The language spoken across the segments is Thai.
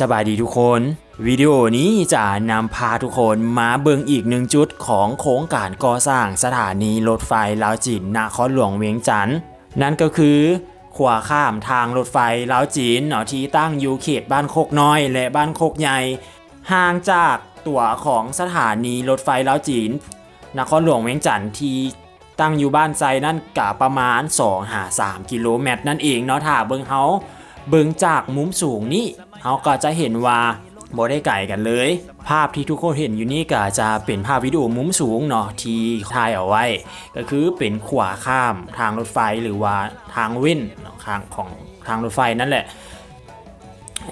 สบายดีทุกคน วิดีโอนี้จะนำพาทุกคนมาเบิ่งอีกหนึ่งจุดของโครงการก่อสร้างสถานีรถไฟลาวจีนนครหลวงเวียงจันทร์นั่นก็คือขวาข้ามทางรถไฟลาวจีนเนาะที่ตั้งอยู่เขตบ้านโคกน้อย และบ้านโคกใหญ่ห่างจากตัวของสถานีรถไฟลาวจีน นครหลวงเวียงจันทร์ที่ตั้งอยู่บ้านไซนั่นกะประมาณ2หา3กิโลเมตรนั่นเองเนาะถ้าเบิ่งเฮาเบิ่งจากมุมสูงนี่ เฮาก็จะเห็นว่าบ่ได้ไกลกันเลย ภาพที่ทุกคนเห็นอยู่นี่ก็จะเป็นภาพวิดีโอมุมสูงเนาะที่ถ่ายเอาไว้ ก็คือเป็นขวาข้ามทางรถไฟหรือว่าทางเว้นเนทางของทางรถไฟนั่นแหละ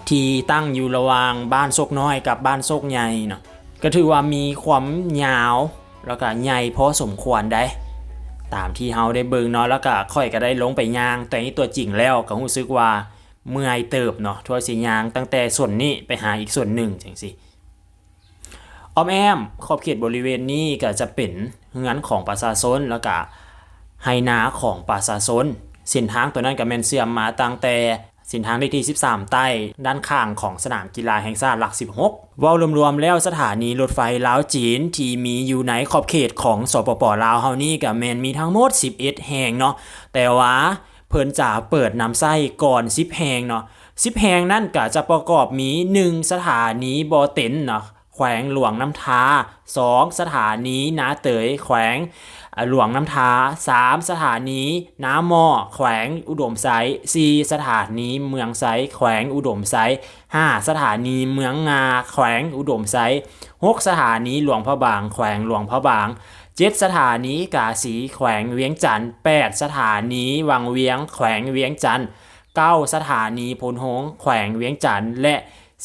ที่ตั้งอยู่ระหว่างบ้านโซกน้อยกับบ้านโซกใหญ่เนาะก็ถือว่ามีความยาวแล้วก็ใหญ่พอสมควรได้ตามที่เฮาได้เบิ่งเนาะแล้วก็ค่อยก็ได้ลงไปย่าง แต่นี่ตัวจริงแล้วก็รู้สึกว่า เมื่อยเติบเนาะทั่วสิย่างตั้งแต่ส่วนนี้ไปหาอีกส่วนหนึ่งจังซี่อ้อมแอมขอบเขตบริเวณนี้ก็จะเป็นเฮือนของประชาชนแล้วก็ไฮนาของประชาชนเส้นทางตัวนั้นก็แมนเสื่อมมาตั้งแต่เส้นทางเลขที่ 13 ใต้ด้านข้างของสนามกีฬาแห่งชาติหลัก 16ว้ารวมๆแล้วสถานีรถไฟลาวจีนที่มีอยู่ในขอบเขตของสปปลาวเฮานี่ก็แมนมีทั้งหมด 11 แห่งเนาะแต่ว่า เพิ่นจะเปิดนำไส้ก่อนซิปแหงเนาะซิปแหงนั่นก็จะประกอบมี 1 สถานีบอเต็นเนาะ ขวงหลวงน้ำทา 2 สถานีนาเตยแขวงหลวงน้ำทา 3 สถานีน้ำหม้อแขวงอุดมไซ4สถานีเมืองไซแขวงอุดมไซ5สถานีเมืองงาแขวงอุดมไซ6สถานีหลวงพระบาง แขวงหลวงพระบาง7สถานีกาสีแขวงเวียงจันทร์8สถานีวังเวียง แขวงเวียงจันทร์9สถานีพลหงแขวงเวียงจันทร์และ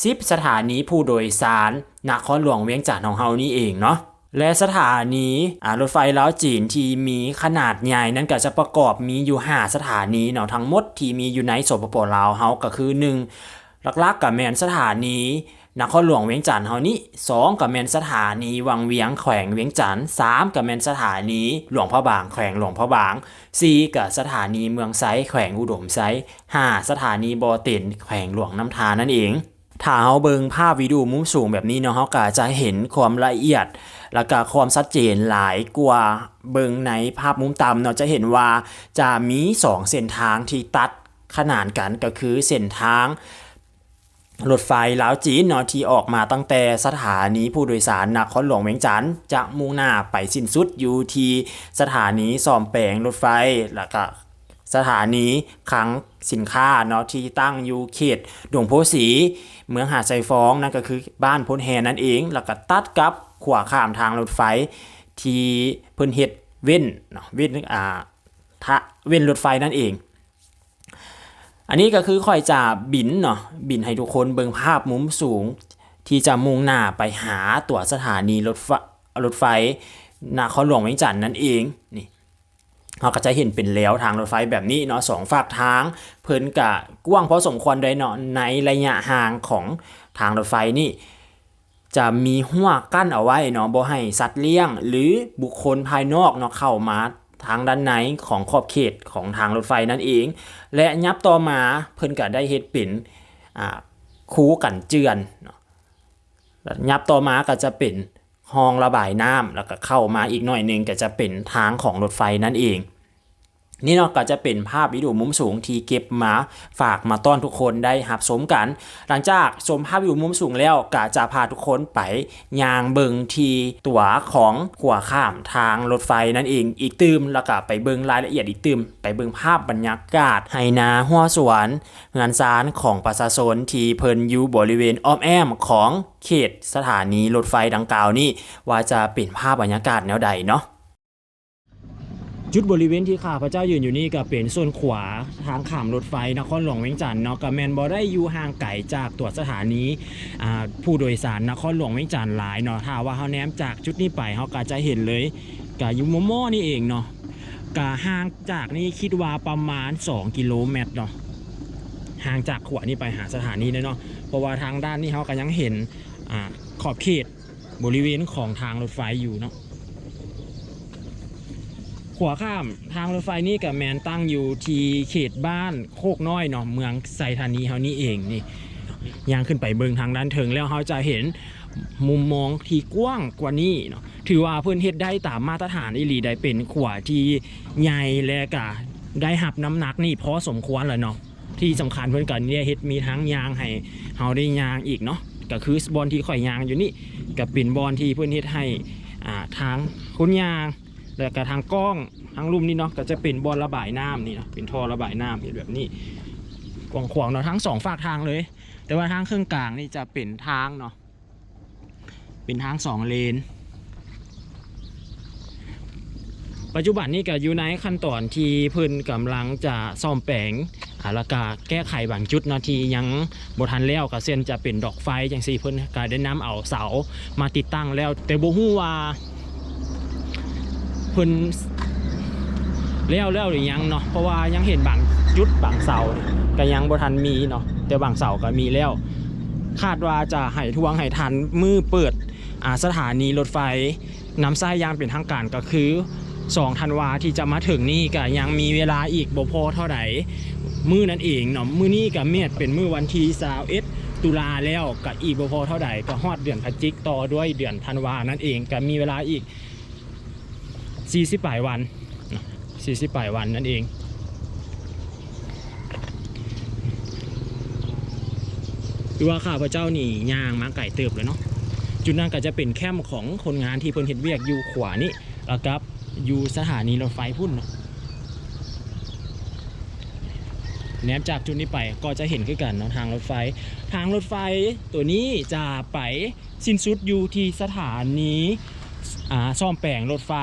10สถานีผู้โดยสารนครหลวงเวียงจันทร์ของเฮานี่เองเนาะและสถานีรถไฟลาวจีนที่มีขนาดใหญ่นั้นก็จะประกอบมีอยู่5สถานีเนาะทั้งหมดที่มีอยู่ในสปปลาวเฮาก็คือ1หลักๆกับแมนสถานีนครหลวงเวียงจันทร์เฮานี่สองกับแมนสถานีวังเวียงแขวงเวียงจันทร์สามกับแมนสถานีหลวงพระบางแขวงหลวงพระบางสี่กับสถานีเมืองไซแขวงอุดมไซห้าสถานีบอต็นแขวงหลวงน้ำทานั่นเอง ถ้าเฮาเบิ่งภาพวิดีโอมุมสูงแบบนี้เนาะเฮาก็จะเห็นความละเอียด แล้วก็ความชัดเจนหลายกว่าเบิ่งในภาพมุมต่ำเนาะจะเห็นว่าจะมีสองเส้นทางที่ตัดขนานกันก็คือเส้นทางรถไฟลาวจีนเนาะที่ออกมาตั้งแต่สถานีผู้โดยสารนครหลวงเวียงจันทร์จะมุ่งหน้าไปสิ้นสุดอยู่ที่สถานีซ่อมแปลงรถไฟแล้วก็ สถานีคลังสินค้าเนาะที่ตั้งอยู่เขตดงโพสี เมืองหาดไซฟองนั่นก็คือบ้านพ้นแฮนั่นเอง แล้วก็ตัดกับขวาข้ามทางรถไฟ ที่เพิ่นเฮ็ดเว้นเนาะเว้นอ่าทะเว้นรถไฟนั่นเอง อันนี้ก็คือคอยจะบินเนาะบินให้ทุกคนเบิ่งภาพมุมสูง ที่จะมุ่งหน้าไปหาตัวสถานีรถไฟรถไฟนครหลวงเวียงจันทน์นั่นเองนี่ เราก็จะเห็นเป็นแล้วทางรถไฟแบบนี้เนาะสองฝากทาง เพิ่นกะกว้างพอสมควรเลยเนาะในระยะห่างของทางรถไฟนี่ จะมีหัวกั้นเอาไว้เนาะบ่ให้สัตว์เลี้ยง หรือบุคคลภายนอกเนาะเข้ามาทางด้านในของขอบเขตของทางรถไฟนั่นเอง และยับต่อมาเพิ่นก็ได้เฮ็ดเป็นอ่าคูกันเจือนเนาะยับต่อมาก็จะเป็น ห้องระบายน้ำแล้วก็เข้ามาอีกหน่อยหนึงก็จะเป็นทางของรถไฟนั่นเอง นี่เนาะก็จะเป็นภาพวิดีโอมุมสูงที่เก็บมาฝากมาต้อนทุกคนได้หับสมกัน หลังจากชมภาพวิดีโอมุมสูงแล้วก็จะพาทุกคนไปยางเบิงทีตั๋วของขัวข้ามทางรถไฟนั่นเองอีกตืมแล้วก็ไปเบิงรายละเอียดอีกตืมไปเบิงภาพบรรยากาศไหนาหัวสวนงานซานของประชาชนที่เพิ่นอยู่บริเวณอ้อมแอมของเขตสถานีรถไฟดังกล่าวนี่ว่าจะเป็นภาพบรรยากาศแนวใดเนาะ จุดบริเวณที่ข้าพเจ้ายืนอยู่นี่ก็เป็นส่วนขวาทางข้ามรถไฟนครหลวงเวียงจันทน์เนาะก็แมนบ่ได้อยู่ห่างไกลจากตัวสถานีอ่าผู้โดยสารนครหลวงเวียงจันทน์หลายเนาะถ้าว่าเฮาแนมจากจุดนี้ไปเฮาก็จะเห็นเลยก็อยู่มอๆนี่เองเนาะก็ห่างจากนี่คิดว่าประมาณ 2 กิโลเมตรเนาะห่างจากขวานี่ไปหาสถานีเลยเนาะเพราะว่าทางด้านนี้เฮาก็ยังเห็นอขอบเขตบริเวณของทางรถไฟอยู่เนาะ ขวาข้ามทางรถไฟนี่กับแมนตั้งอยู่ที่เขตบ้านโคกน้อยเนาะเมืองไซธานีเฮานี่เองนี่ย่างขึ้นไปเบิงทางด้านเทิงแล้วเขาจะเห็นมุมมองที่กว้างกว่านี้เนาะถือว่าเพื่อนเฮ็ดได้ตามมาตรฐานอีหลีได้เป็นขวาที่ใหญ่และก็ได้หับน้ำหนักนี่พอสมควรแล้วเนาะที่สำคัญเพื่อนกันเนี่ยเฮ็ดมีทั้งยางให้เฮาได้ยางอีกเนาะก็คือบอลที่ข่อยยางอยู่นี่กับเป็นบอลที่เพื่อนเฮ็ดให้อ่าทางคุณยาง แล้วก็ทางกล้องทางลุ่มนี่เนาะก็จะเป็นบอลระบายน้ำนี่เนาะเป็นท่อระบายน้ำเห็นแบบนี้กว้างขวางเนาะทั้งสองฝากทางเลย แต่ว่าทางเครื่องกลางนี่จะเป็นทางเนาะเป็นทางสองเลน ปัจจุบันนี้ก็อยู่ในขั้นตอนที่เพิ่นกำลังจะซ่อมแปลงอาล้วก็แก้ไขบางจุดเนาะที่ยังบทันแล้วก็เส้นจะเป็นดอกไฟจังซี่เพิ่นก็ได้นำเอาเสามาติดตั้งแล้ว แต่บ่ฮู้ว่า เพิ่นแล้วแล้วหรือยังเนาะเพราะว่ายังเห็นบางจุดบางเสาเนี่ยก็ยังบ่ทันมีเนาะแต่บางเสาก็มีแล้ว คาดว่าจะให้ทวงให้ทันมือเปิดสถานีรถไฟน้ำไส้ยางเป็นทางการก็คือ2ธันวาที่จะมาถึงนี่ก็ยังมีเวลาอีกบ่พอเท่าไหร่มือนั่นเองเนาะมือนี้ก็เมียดเป็นมือวันที่21ตุลาแล้วก็อีกบ่พอเท่าไหร่ก็ฮอดเดือนพฤศจิกต่อด้วยเดือนธันวานั่นเองก็มีเวลาอีก 40ปลายวัน 40ปลายวันนั่นเอง คือว่าข้าพเจ้านี่ย่างมาไก่เติบเลยเนาะ จุดนั้นก็จะเป็นแคมป์ของคนงานที่เพิ่นเฮ็ดเวียกอยู่ขวานี่แล้วกับอยู่สถานีรถไฟพุ่นเนาะแนบจากจุดนี้ไปก็จะเห็นคือกันเนาะทางรถไฟ ทางรถไฟตัวนี้จะไปสิ้นสุดอยู่ที่สถานีอ่าซ่อมแปลงรถไฟ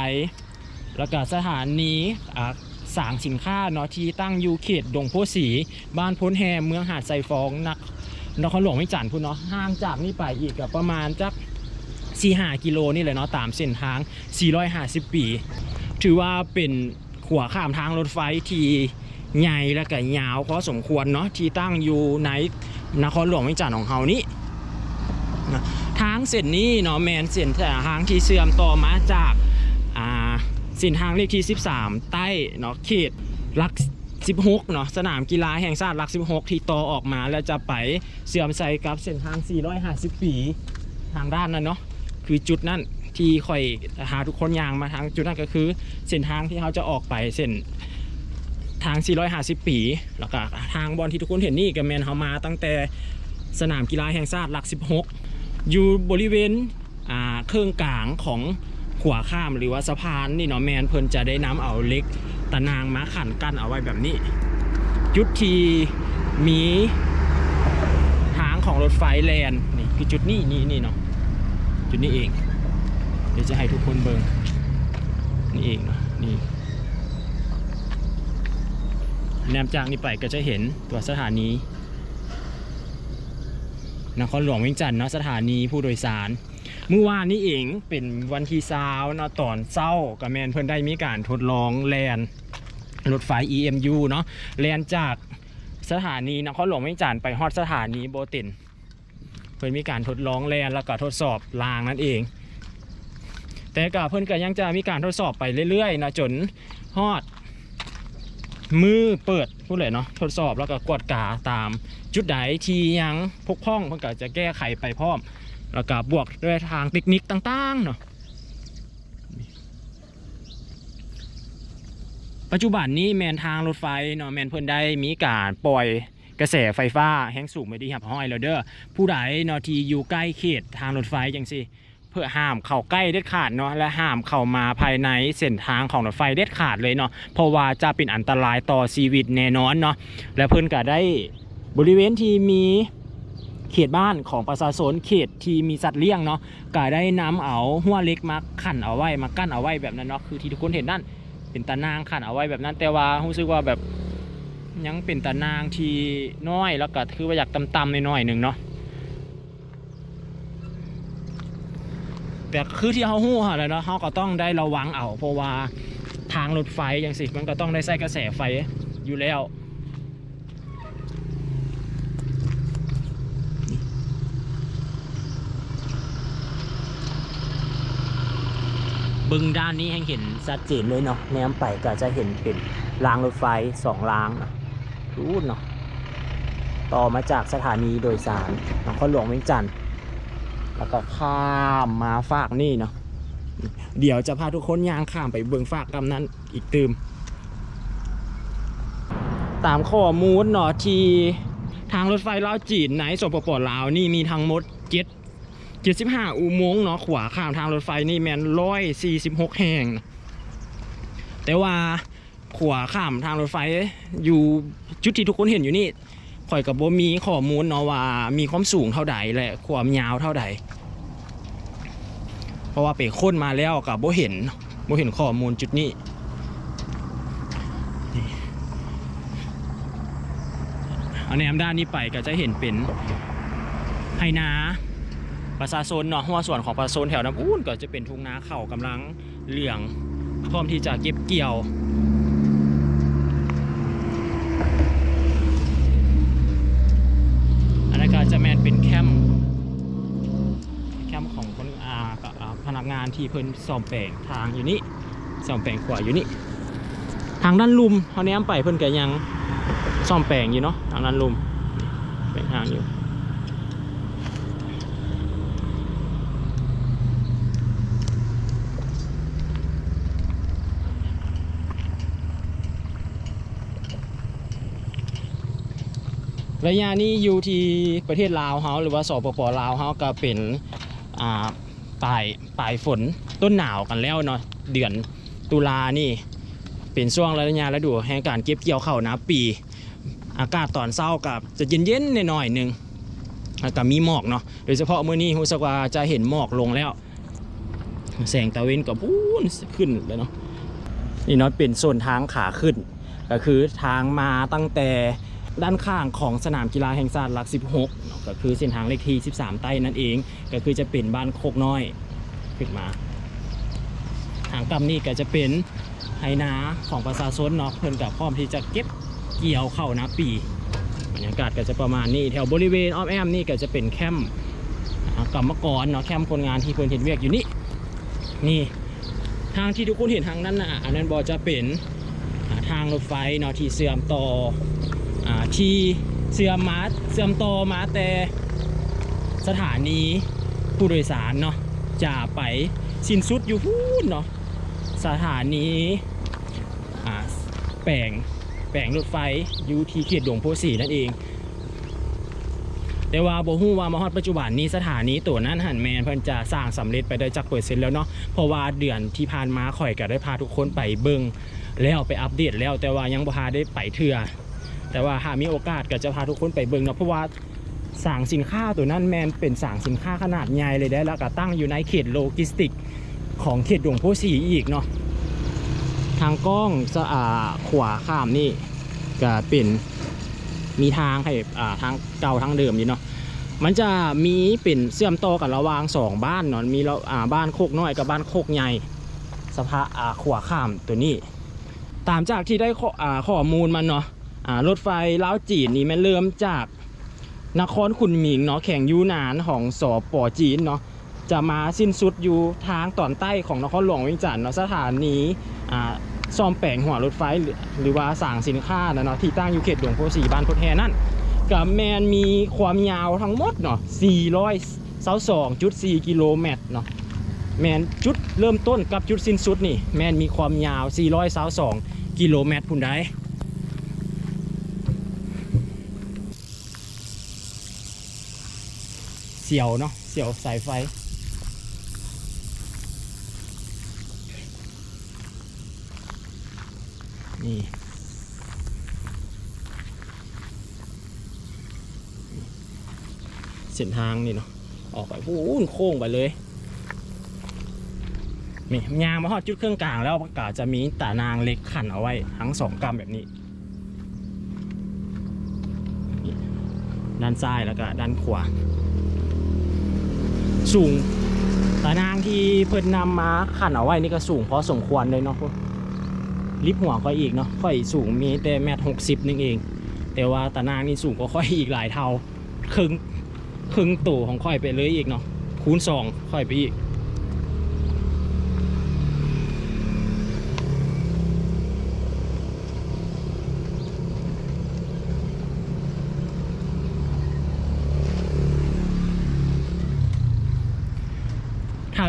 แล้วก็สถานีอ่าสางสินค้าเนาะที่ตั้งอยู่เขตดงโพธิ์ศรีบ้านพ้นแฮเมืองหาดไซฟองนักนครหลวงไม่จันพูนเนาะห่างจากนี่ไปอีกก็ประมาณจัก4 5กิโลนี่เลยเนาะตามเส้นทาง 450 ปี ถือว่าเป็นขวข้ามทางรถไฟที่ใหญ่และก็ยาวพอสมควรเนาะที่ตั้งอยู่ในนครหลวงไม่จันของเฮานี้ทางเส้นนี้เนาะแมนเส้นทางที่เชื่อมต่อมาจาก ส้นทางเลขที่ 13 ใต้เนาะเขตลัก16เนาะสนามกีฬาแห่งชาติลัก 16 ที่ต่อออกมาแล้วจะไปเสื่อมใส่กับเส้นทาง 450 ปีทางด้านนั้นเนาะคือจุดนั้นที่ค่อยหาทุกคนยางมาทางจุดนั้นก็คือเส้นทางที่เขาจะออกไปเส้นทาง 450 ปี แล้วก็ทางบอลที่ทุกคนเห็นนี่ก็แมนเขามาตั้งแต่สนามกีฬาแห่งชาติหลัก 16 อยู่บริเวณเครื่องกลางของ ขวาข้ามหรือว่าสะพานนี่เนาะแมนเพิ่นจะได้น้ำเอาเล็กตะนางม้าขันกั้นเอาไว้แบบนี้ จุดที่มีทางของรถไฟแลนนี่คือจุดนี้นี่นี่เนาะจุดนี้เอง เดี๋ยวจะให้ทุกคนเบิงนี่เองเนาะนี่แนมจากนี้ไปก็จะเห็นตัวสถานีนครหลวงวียงจันทน์เนาะสถานีผู้โดยสาร เมื่อวานนี้เองเป็นวันที่ซาเนาะตอนเศร้ากับแมนเพิ่อนได้มีการทดลองแลนรถไฟ EMU เนาะแลนจากสถานีนครหลวงเวียงจันไปฮอดสถานีโบตินเพิ่อนมีการทดลองแลนแล้วก็ทดสอบรางนั่นเอง แต่ก็เพิ่อนก็ยังจะมีการทดสอบไปเรื่อยๆนะจนฮอด มือเปิดพูดเลยเนาะทดสอบแล้วก็กวดกาตามจุดใดที่ยังพกพร่องเพิ่อนก็จะแก้ไขไปพร้อม แล้วก็บวกด้วยทางเทคนิคต่างๆเนาะปัจจุบันนี้แมนทางรถไฟเนาะแมนเพิ่นได้มีการปล่อยกระแสไฟฟ้าแห้งสูงไม่ดีหับห้อยแล้วเด้อผู้ใดเนาะที่อยู่ใกล้เขตทางรถไฟจังสิเพื่อห้ามเข้าใกล้เด็ดขาดเนาะและห้ามเข้ามาภายในเส้นทางของรถไฟเด็ดขาดเลยเนาะเพราะว่าจะเป็นอันตรายต่อชีวิตแน่นอนเนาะและเพิ่นก็ได้บริเวณที่มี เขตบ้านของประชาชนเขตที่มีสัตว์เลี้ยงเนาะก็ได้นำเอาหัวเล็กมาขันเอาไว้มากั้นเอาไว้แบบนั้นเนาะคือที่ทุกคนเห็นนั่นเป็นตะนางขันเอาไว้แบบนั้นแต่ว่ารู้สึกว่าแบบยังเป็นตะนางที่น้อยแล้วก็คือว่าอยากต่ำๆน้อยๆหนึ่งเนาะแต่คือที่เขาหู้ค่ะแล้วเนาะเขาก็ต้องได้ระวังเอาเพราะว่าทางรถไฟอย่างสิมันก็ต้องได้ใส่กระแสไฟอยู่แล้ว บึงด้านนี้ให้เห็นชัดเจนเลยเนาะแนมไปก็จะเห็นเป็นรางรถไฟสองรางนะรูดเนาะต่อมาจากสถานีโดยสารนครหลวงเวียงจันทร์แล้วก็ข้ามมาฝากนี่เนาะเดี๋ยวจะพาทุกคนย่างข้ามไปเบืองฝากกำนั้นอีกตืมตามข้อมูลเนาะที่ทางรถไฟลาวจีนในสปปลาวนี่มีทั้งหมดเจ็ด เจ็ดสิบห้าอุโมงค์เนาะขวาข้ามทางรถไฟนี่แมนร้อยสี่สิบหกแห่งนะแต่ว่าขวาข้ามทางรถไฟอยู่จุดที่ทุกคนเห็นอยู่นี่ข่อยกับโบมีข้อมูลเนาะว่ามีความสูงเท่าใดและความยาวเท่าใด เพราะว่าไปค้นมาแล้วกับโบเห็นโบเห็นข้อมูลจุดนี้เอาแนมด้านนี้ไปก็จะเห็นเป็นไฮนา ประชาชนเนาะหัวส่วนของประชาชนแถวน้ำอู้นก็จะเป็นทุ่งนาเข่าวกำลังเหลืองพร้อมที่จะเก็บเกี่ยวอันนั้นก็จะแมนเป็นแคมป์แคมป์ของคนอากับอ่าพนักงานที่เพิ่นซ่อมแปลงทางอยู่นี่ซ่อมแปลงขวาอยู่นี่ทางด้านลุมเขาแนมไปเพิ่นก็ยังซ่อมแปลงอยู่เนาะทางนั้นลุมแปลงทางอยู่ ระยะนี้อยู่ที่ประเทศลาวเฮาหรือว่าสปปลาวเฮาก็เป็นอ่าปลายปลายฝนต้นหนาวกันแล้วเนาะเดือนตุลานี่เป็นช่วงระยะฤดูแห่งการเก็บเกี่ยวข้าวนาปี อากาศตอนเช้ากับจะเย็นๆหน่อยๆหนึ่งแล้วก็มีหมอกเนาะโดยเฉพาะมื้อนี้รู้สึกว่าจะเห็นหมอกลงแล้ว แสงตะเวนกับพูนขึ้นเลยเนาะนี่เนาะเป็นโซนทางขาขึ้น ก็คือทางมาตั้งแต่ ด้านข้างของสนามกีฬาแห่งชาติหลัก 16 ก็คือเส้นทางเลขที่ 13 ใต้นั่นเอง ก็คือจะเป็นบ้านโคกน้อยขึ้นมาทางกำนี่ก็จะเป็นไฮนาของประชาชนเนาะเพิ่อนกับพร้อมที่จะเก็บเกี่ยวเข้านะปีบรรยากาศก็จะประมาณนี้แถวบริเวณอ้อมแอมนี่ก็จะเป็นแคมป์อ่ากรรมกรเนาะแคมป์คนงานที่เพิ่นเห็นเวียกอยู่นี่นี่ทางที่ทุกคนเห็นทางนั้นนะอันนั้นบอจะเป็นทางรถไฟเนาะที่เสื่อมต่อ ที่เสื่อมมาเสื่อมต่อมาแต่สถานีผู้โดยสารเนาะจะไปสิ้นสุดอยู่พูนเนาะสถานีแปลงแปลงรถไฟอยู่ที่เขตหลวงโพสีนั่นเอง แต่ว่าโบฮู้ว่ามาฮอดปัจจุบันนี้สถานีตัวนั้นหันแมนเพิ่นจะสร้างสำเร็จไปได้จักเปอร์เซ็นแล้วเนาะเพราะว่าเดือนที่ผ่านมาข่อยก็ได้พาทุกคนไปเบิ่งแล้วไปอัปเดตแล้วแต่ว่ายังบ่พาได้ไปเทื่อ แต่ว่าหากมีโอกาสก็จะพาทุกคนไปเบิ่งเนาะเพราะว่าสร้างสินค้าตัวนั้นแมนเป็นสร้างสินค้าขนาดใหญ่เลยได้แล้วก็ตั้งอยู่ในเขตโลจิสติก ของเขตหลวงโพสีอีกเนาะทางกล้องจะอ่าขวาข้ามนี่ก็เป็นมีทางให้อ่าทางเก่าทางเดิมอยู่เนาะมันจะมีเป็นเชื่อมต่อกันระวางสองบ้านเนาะมีเราอ่าบ้านโคกน้อยกับบ้านโคกใหญ่สภาอ่าขวาข้ามตัวนี้ ตามจากที่ได้ข้ออ่าข้อมูลมันเนาะ รถไฟเล้าจีนนี่มันเริ่มจากนครขุนหมิงเนาะแข่งยูนานของสอปอจีนเนาะจะมาสิ้นสุดอยู่ทางตอนใต้ของนครหลวงเวียงจันทน์เนาะสถานีอ่าซ่อมแปลงหัวรถไฟหรือหรือว่าสั่งสินค้านะเนาะที่ตั้งอยู่เขตหลวงโพสีบ้านโพแฮนั่นกับแมนมีความยาวทั้งหมดเนาะ422.4 กิโลเมตรเนาะแมนจุดเริ่มต้นกับจุดสิ้นสุดนี่แมนมีความยาว 422 กิโลเมตรพุ่นได้ สียวเนาะเสียวสายไฟ นี่ เส้นทางนี่เนาะออกไปพูนโค้งไปเลยนี่ยางมาฮอดจุดเครื่องกลางแล้วก็จะมีตานางเล็กขันเอาไว้ทั้งสองกำแบบนี้ ด้านซ้ายแล้วก็ด้านขวา สูงตานางที่เพิ่นนำมาขันเอาไว้นี่ก็สูงพอสมควรเลยเนาะลิฟหัวค่อยอีกเนาะค่อยสูงมีแต่แมตหกสิบนึงเอง แต่ว่าตานางนี่สูงกว่าค่อยอีกหลายเท่าครึ่งครึ่งตัวของค่อยไปเลยอีกเนาะคูณสองค่อยไปอีก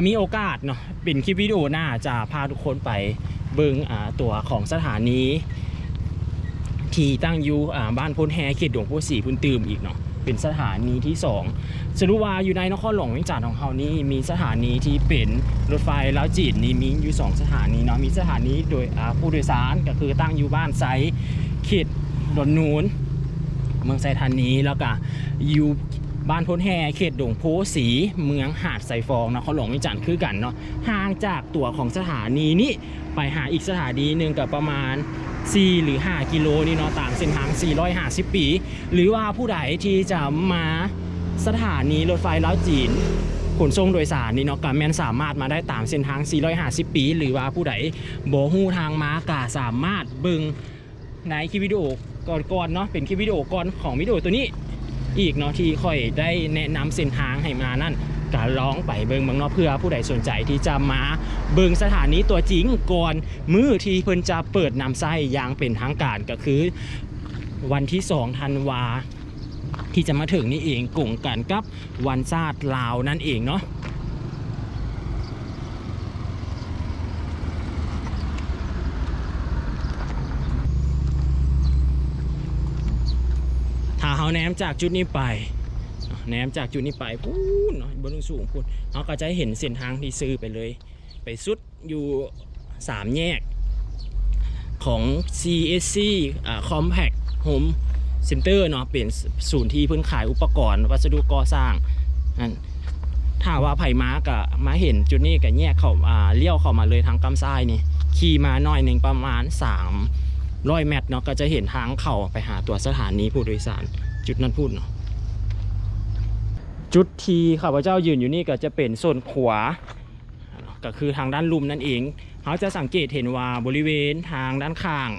มีโอกาสเนาะเป็นคลิปวิดีโอหน้าจะพาทุกคนไปเบิงอ่าตัวของสถานีที่ตั้งอยู่อ่าบ้านพ้นแฮเขตหลวงพ่อสีพุนตืมอีกเนาะเป็นสถานีที่สองสรุว่าอยู่ในนครหลวงเวียงจันทร์ของเรานี่มีสถานีที่เป็นรถไฟแล้วจีนนี่มีอยู่สองสถานีเนาะมีสถานีโดยอ่าผู้โดยสารก็คือตั้งอยู่บ้านไซเขตดอนนูนเมืองไซธานีแล้วก็อยู่ บ้านพ้นแฮเขตดงโพสีเมืองหาดไซฟองนะครหลวงวีจันทร์คือกันเนาะห่างจากตัวของสถานีนี้ไปหาอีกสถานีหนึ่งกับประมาณ 4 หรือ 5 กิโลนี่เนาะตางเส้นทาง 450 ปี หรือว่าผู้ใดที่จะมาสถานีรถไฟล้าวจีนขนส่งโดยสารนี่เนาะก็แม่นสามารถมาได้ตามเส้นทาง 450 ปี หรือว่าผู้ใดโบ่ฮู้ทางมากาสามารถบิ่งในคลิปวิดีโอก่อนๆเนาะเป็นคลิปวิดีโอก่อนของวิดีโอตัวนี้ อีกเนาะที่ค่อยได้แนะนำเส้นทางให้มานั่นก็ร้องไปเบิงบางนอกเพื่อผู้ใดสนใจที่จะมาเบิงสถานีตัวจริงก่อนมือที่เพิ่นจะเปิดนำไส้อย่างเป็นทางการก็คือ วันที่2ธันวาที่จะมาถึงนี่เองกลุ่มกันกับวันชาติลาวนั่นเองเนาะ เขาแหนมจากจุดนี้ไปแหนมจากจุดนี้ไปพูนเนาะบนสูงพูนเขาก็จะเห็นเส้นทางที่ซื้อไปเลย ไปสุดอยู่สามแยกของ CSC อ่า Compact Home เซ็นเตอร์เนาะเป็นศูนย์ที่เพิ่นขายอุปกรณ์วัสดุก่อสร้างนั่นถ้าว่าไผ่ม้าก็มาเห็นจุดนี้ก็แยกเขาอ่าเลี้ยวเข้ามาเลยทางกำซ้ายนี่ขี่มาหน่อยหนึ่งประมาณ 300เมตรเนาะก็จะเห็นทางเข้าไปหาตัวสถานีผู้โดยสาร จุดนั้นพูดเนาะจุดทีข้าพเจ้ายืนอยู่นี่ก็จะเป็นโซนขวา ก็คือทางด้านลุมนั่นเองเขาจะสังเกตเห็นว่าบริเวณทางด้านข้าง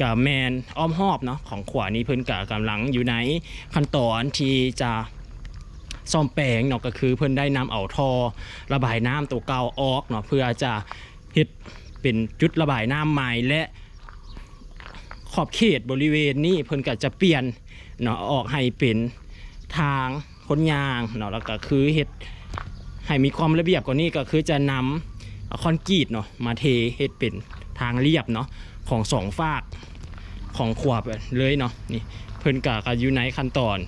กับแมนอ้อมหอบเนาะของขวานี้เพิ่นกะกำลังอยู่ในขั้นตอนที่จะซ่อมแปลงเนาะก็คือเพิ่นได้นำเอาท่อระบายน้ำตัวเก่าออกเนาะเพื่อจะเฮ็ดเป็นจุดระบายน้ำใหม่และ ขอบเขตบริเวณนี้เพิ่นก็จะเปลี่ยนเนาะออกให้เป็นทางคนยางเนาะแล้วก็คือเฮ็ดให้มีความระเบียบกว่านี้ก็คือจะนำคอนกรีตเนาะมาเทเฮ็ดเป็นทางเรียบเนาะของสองฝากของขวบเลยเนาะนี่เพิ่นกะก็อยู่ในขั้นตอน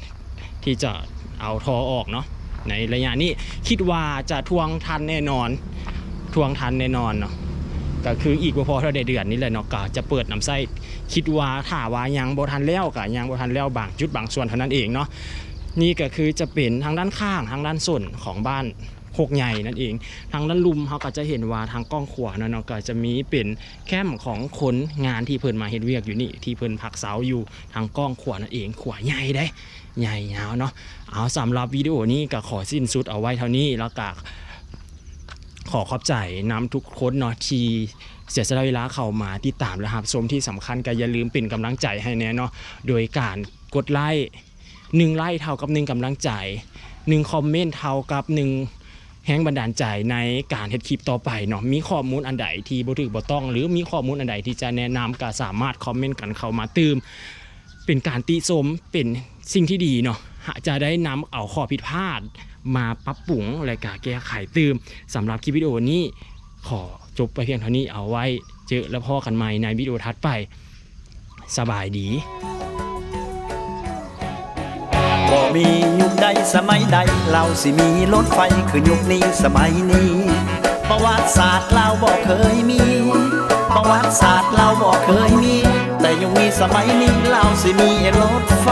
ที่จะเอาทอออกเนาะในระยะนี้คิดว่าจะทวงทันแน่นอน ทวงทันแน่นอนเนาะ ก็คืออีกบ่พอเท่าใดเดือนนี้แหละเนาะก็จะเปิดน้ำไส้คิดว่าถ้าว่ายังบ่ทันแล้วก็ยังบ่ทันแล้วบางจุดบางส่วนเท่านั้นเองเนาะนี่ก็คือจะเป็นทางด้านข้างทางด้านส่วนของบ้านโคกใหญ่นั่นเอง ทางด้านลุมเขาก็จะเห็นว่าทางกล้องขวาเนาะเนาะก็จะมีเป็นแคมป์ของคนงานที่เพิ่นมาเฮ็ดเวียกอยู่นี่ที่เพิ่นพักเสาอยู่ทางกล้องขวานั่นเองขวาใหญ่ได้ใหญ่ยาวเนาะเอาสำหรับวิดีโอนี้ก็ขอสิ้นสุดเอาไว้เท่านี้แล้วก็ ขอขอบใจน้ำทุกคนเนาะที่เสียสละเวลาเข้ามาติดตามและรับชมที่สำคัญก็อย่าลืมเป็นกำลังใจให้แน่เนาะโดยการกดไลค์หนึ่งไลค์เท่ากับหนึ่งกำลังใจหนึ่งคอมเมนต์เท่ากับหนึ่งแห้งบันดาลใจในการเฮ็ดคลิปต่อไปเนาะมีข้อมูลอันใดที่บ่ถูกบ่ต้อง หรือมีข้อมูลอันใดที่จะแนะนำก็สามารถคอมเมนต์กันเข้ามาตืมเป็นการติชมเป็นสิ่งที่ดีเนาะจะได้นำเอาข้อผิดพลาด มาปรับปรุงและก็แก้ไขตืมสำหรับคลิปวิดีโอนี้ขอจบไปเพียงเท่านี้เอาไว้เจอแล้วพ่อกันใหม่ในวิดีโอถัดไป สบายดีบ่มียุคใดสมัยใด เราสิมีรถไฟคือยุคนี้สมัยนี้ ประวัติศาสตร์เราบ่เคยมี ประวัติศาสตร์เราบ่เคยมี แต่ยุคนี้สมัยนี้เราสิมีรถไฟ